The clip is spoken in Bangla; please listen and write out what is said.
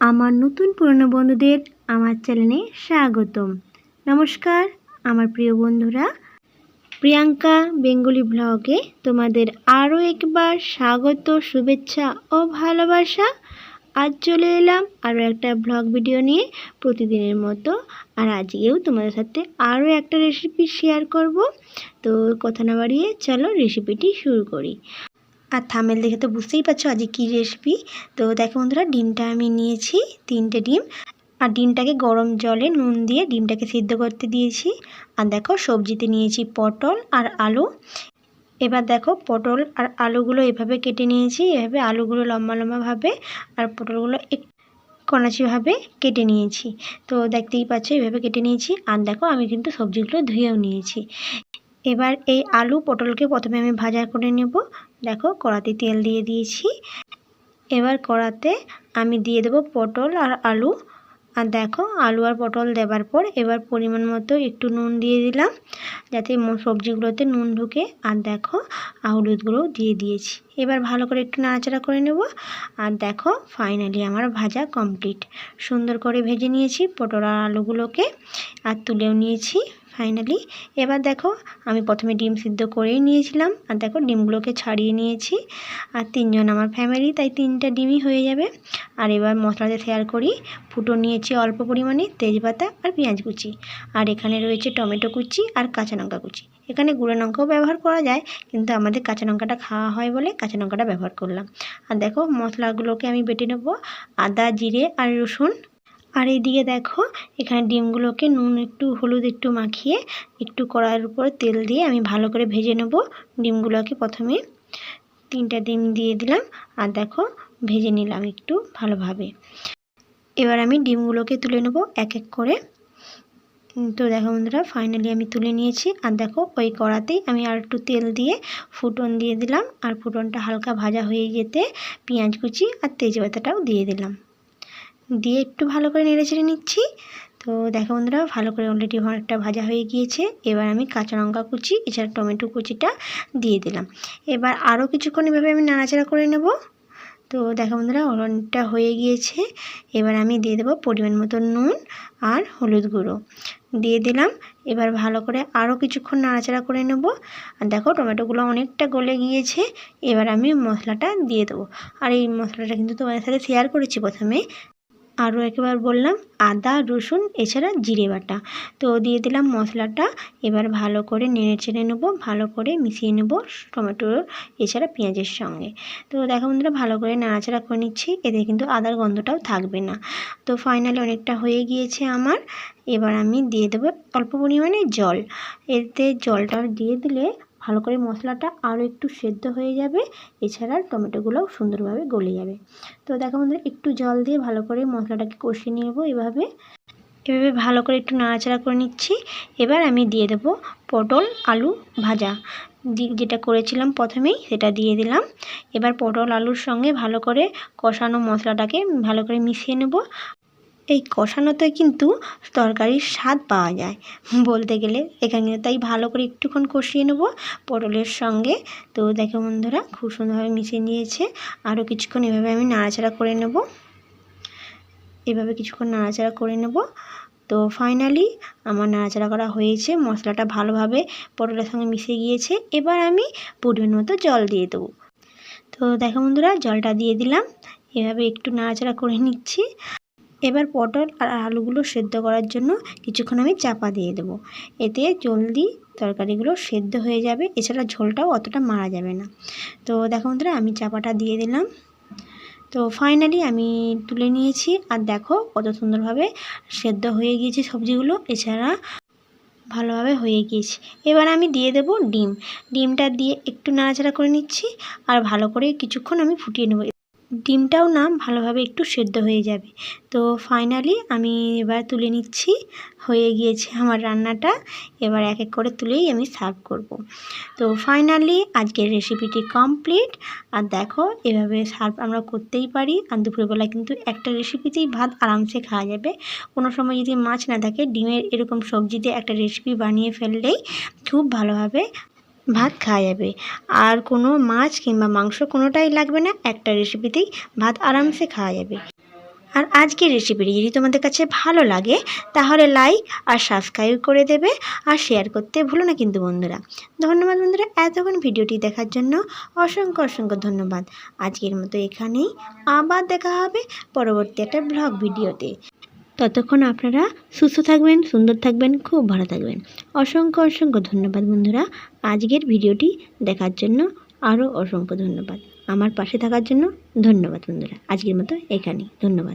আমার নতুন পুরনো বন্ধুদের আমার চ্যানেলে স্বাগতম। নমস্কার, আমার প্রিয় বন্ধুরা। প্রিয়াঙ্কা বেঙ্গলি ব্লগে তোমাদের আরও একবার স্বাগত, শুভেচ্ছা ও ভালোবাসা। আজ চলে এলাম আরও একটা ব্লগ ভিডিও নিয়ে প্রতিদিনের মতো। আর আজকেও তোমাদের সাথে আরও একটা রেসিপি শেয়ার করব। তো কথা না বাড়িয়ে চলো রেসিপিটি শুরু করি। আর থামেল দেখে তো বুঝতেই পারছ আজকে কী রেসিপি তো দেখো বন্ধুরা, ডিমটা আমি নিয়েছি, তিনটে ডিম। আর ডিমটাকে গরম জলে নুন দিয়ে ডিমটাকে সিদ্ধ করতে দিয়েছি। আর দেখো, সবজিতে নিয়েছি পটল আর আলু। এবার দেখো, পটল আর আলুগুলো এভাবে কেটে নিয়েছি, এভাবে আলুগুলো লম্বা লম্বাভাবে আর পটলগুলো এক কনাচিভাবে কেটে নিয়েছি। তো দেখতেই পাচ্ছ, এভাবে কেটে নিয়েছি। আর দেখো, আমি কিন্তু সবজিগুলো ধুয়েও নিয়েছি। এবার এই আলু পটলকে প্রথমে আমি ভাজা করে নেব। দেখো কড়াতে তেল দিয়ে দিয়েছি। এবার কড়াতে আমি দিয়ে দেবো পটল আর আলু। আর দেখো আলু আর পটল দেবার পর এবার পরিমাণ মতো একটু নুন দিয়ে দিলাম, যাতে সবজিগুলোতে নুন ঢুকে। আর দেখো হলুদগুলো দিয়ে দিয়েছি। এবার ভালো করে একটু নাড়াচাড়া করে নেব। আর দেখো ফাইনালি আমার ভাজা কমপ্লিট। সুন্দর করে ভেজে নিয়েছি পটল আর আলুগুলোকে। আর তুলেও নিয়েছি। ফাইনালি। এবার দেখো, আমি প্রথমে ডিম সিদ্ধ করেই নিয়েছিলাম। আর দেখো, ডিমগুলোকে ছাড়িয়ে নিয়েছি। আর তিনজন আমার ফ্যামিলি তাই তিনটা ডিমই হয়ে যাবে। আর এবার মশলাতে শেয়ার করি। ফুটো নিয়েছি অল্প পরিমাণে তেজপাতা আর পেঁয়াজ কুচি। আর এখানে রয়েছে টমেটো কুচি আর কাঁচা লঙ্কা কুচি। এখানে গুঁড়ো লঙ্কাও ব্যবহার করা যায়, কিন্তু আমাদের কাঁচা লঙ্কাটা খাওয়া হয় বলে কাঁচা লঙ্কাটা ব্যবহার করলাম। আর দেখো, মশলাগুলোকে আমি বেটে নেব। আদা, জিরে আর রসুন আর এইদিকে দেখো, এখানে ডিমগুলোকে নুন একটু, হলুদ একটু মাখিয়ে একটু কড়াইয়ের উপর তেল দিয়ে আমি ভালো করে ভেজে নেব ডিমগুলোকে প্রথমে। তিনটা ডিম দিয়ে দিলাম আর দেখো, ভেজে নিলাম একটু ভালোভাবে। এবার আমি ডিমগুলোকে তুলে নেব এক এক করে। তো দেখো বন্ধুরা ফাইনালি আমি তুলে নিয়েছি। আর দেখো, ওই কড়াতেই আমি আর একটু তেল দিয়ে ফুটন দিয়ে দিলাম। আর ফুটনটা হালকা ভাজা হয়ে যেতে পেঁয়াজ কুচি আর তেজপাতাটাও দিয়ে দিলাম। দিয়ে একটু ভালো করে নেড়ে চেড়ে নিচ্ছি। তো দেখো বন্ধুরা, ভালো করে অলরেডি অনেকটা ভাজা হয়ে গিয়েছে। এবার আমি কাঁচা লঙ্কা কুচি, এছাড়া টমেটো কুচিটা দিয়ে দিলাম। এবার আরও কিছুক্ষণ এভাবে আমি নাড়াচাড়া করে নেব। তো দেখো বন্ধুরা, অনেকটা হয়ে গিয়েছে। এবার আমি দিয়ে দেবো পরিমাণ মতো নুন আর হলুদ গুঁড়ো। দিয়ে দিলাম। এবার ভালো করে আরও কিছুক্ষণ নাড়াচাড়া করে নেব। আর দেখো, টমেটোগুলো অনেকটা গলে গিয়েছে। এবার আমি মশলাটা দিয়ে দেবো। আর এই মশলাটা কিন্তু তোমাদের সাথে শেয়ার করেছি প্রথমে। আরও একবার বললাম, আদা, রসুন, এছাড়া জিরে বাটা। তো দিয়ে দিলাম মশলাটা, এবার ভালো করে নেড়ে চেড়ে নেব, ভালো করে মিশিয়ে নেব টমেটো, এছাড়া পেঁয়াজের সঙ্গে। তো দেখো বন্ধুরা, ভালো করে নাড়াচাড়া করে নিচ্ছি, এতে কিন্তু আদার গন্ধটাও থাকবে না। তো ফাইনালি অনেকটা হয়ে গিয়েছে আমার, এবার আমি দিয়ে দেবো অল্প পরিমাণে জল। এতে জলটা দিয়ে দিলে ভালো করে মশলাটা আরও একটু সেদ্ধ হয়ে যাবে। এছাড়া টমেটোগুলোও সুন্দরভাবে গলে যাবে। তো দেখো বন্ধুরা, একটু জল দিয়ে ভালো করে মশলাটাকে কষিয়ে নেব এভাবে। এভাবে ভালো করে একটু নাড়াচাড়া করে নিচ্ছি। এবার আমি দিয়ে দেবো পটল আলু ভাজা। যেটা করেছিলাম প্রথমেই সেটা দিয়ে দিলাম। এবার পটল আলুর সঙ্গে ভালো করে কষানো মশলাটাকে ভালো করে মিশিয়ে নেব। এই কষানোতে কিন্তু তরকারির স্বাদ পাওয়া যায়। বলতে গেলে এখানে তাই ভালো করে একটুক্ষণ কষিয়ে নেব পটলের সঙ্গে। তো দেখো বন্ধুরা খুব সুন্দরভাবে মিশিয়ে নিয়েছে। আরও কিছুক্ষণ এভাবে আমি নাড়াচাড়া করে নেব। এভাবে কিছুক্ষণ নাড়াচাড়া করে নেব। তো ফাইনালি আমার নাড়াচাড়া করা হয়েছে। মশলাটা ভালোভাবে পটলের সঙ্গে মিশে গিয়েছে। এবার আমি পরিমাণ মতো জল দিয়ে দেবো। তো দেখো বন্ধুরা জলটা দিয়ে দিলাম। এভাবে একটু নাড়াচাড়া করে নিচ্ছি। এবার পটল আর আলুগুলো সেদ্ধ করার জন্য কিছুক্ষণ আমি চাপা দিয়ে দেবো। এতে জলদি তরকারিগুলো সেদ্ধ হয়ে যাবে, এছাড়া ঝোলটাও অতটা মারা যাবে না। তো দেখো বন্ধুরা, আমি চাপাটা দিয়ে দিলাম। তো ফাইনালি আমি তুলে নিয়েছি, আর দেখো কত সুন্দরভাবে সেদ্ধ হয়ে গিয়েছে সবজিগুলো, এছাড়া ভালোভাবে হয়ে গিয়েছে। এবার আমি দিয়ে দেব ডিম। ডিমটা দিয়ে একটু নাড়াচাড়া করে নিচ্ছি, আর ভালো করে কিছুক্ষণ আমি ফুটিয়ে নেব। ডিমটাও না, ভালোভাবে একটু সেদ্ধ হয়ে যাবে। তো ফাইনালি আমি এবার তুলে নিচ্ছি, হয়ে গিয়েছে আমার রান্নাটা। এবার এক এক করে তুলেই আমি সার্ভ করব। তো ফাইনালি আজকের রেসিপিটি কমপ্লিট আর দেখো, এভাবে সার্ভ আমরা করতেই পারি। আর দুপুরবেলা কিন্তু একটা রেসিপিতেই ভাত আরামসে খাওয়া যাবে। কোনো সময় যদি মাছ না থাকে, ডিমের এরকম সবজি দিয়ে একটা রেসিপি বানিয়ে ফেললেই খুব ভালোভাবে ভাত খাওয়া যাবে। আর কোনো মাছ কিংবা মাংস কোনোটাই লাগবে না, একটা রেসিপিতেই ভাত আরামসে খাওয়া যাবে। আর আজকের রেসিপিটি যদি তোমাদের কাছে ভালো লাগে, তাহলে লাইক আর সাবস্ক্রাইব করে দেবে আর শেয়ার করতে ভুলো না কিন্তু বন্ধুরা। ধন্যবাদ বন্ধুরা, এতক্ষণ ভিডিওটি দেখার জন্য অসংখ্য অসংখ্য ধন্যবাদ। আজকের মতো এখানেই, আবার দেখা হবে পরবর্তী একটা ব্লগ ভিডিওতে। ততক্ষণ আপনারা সুস্থ থাকবেন, সুন্দর থাকবেন, খুব ভালো থাকবেন। অসংখ্য অসংখ্য ধন্যবাদ বন্ধুরা। আজকের ভিডিওটি দেখার জন্য আরও অসংখ্য ধন্যবাদ। আমার পাশে থাকার জন্য ধন্যবাদ বন্ধুরা। আজকের মতো এখানেই। ধন্যবাদ।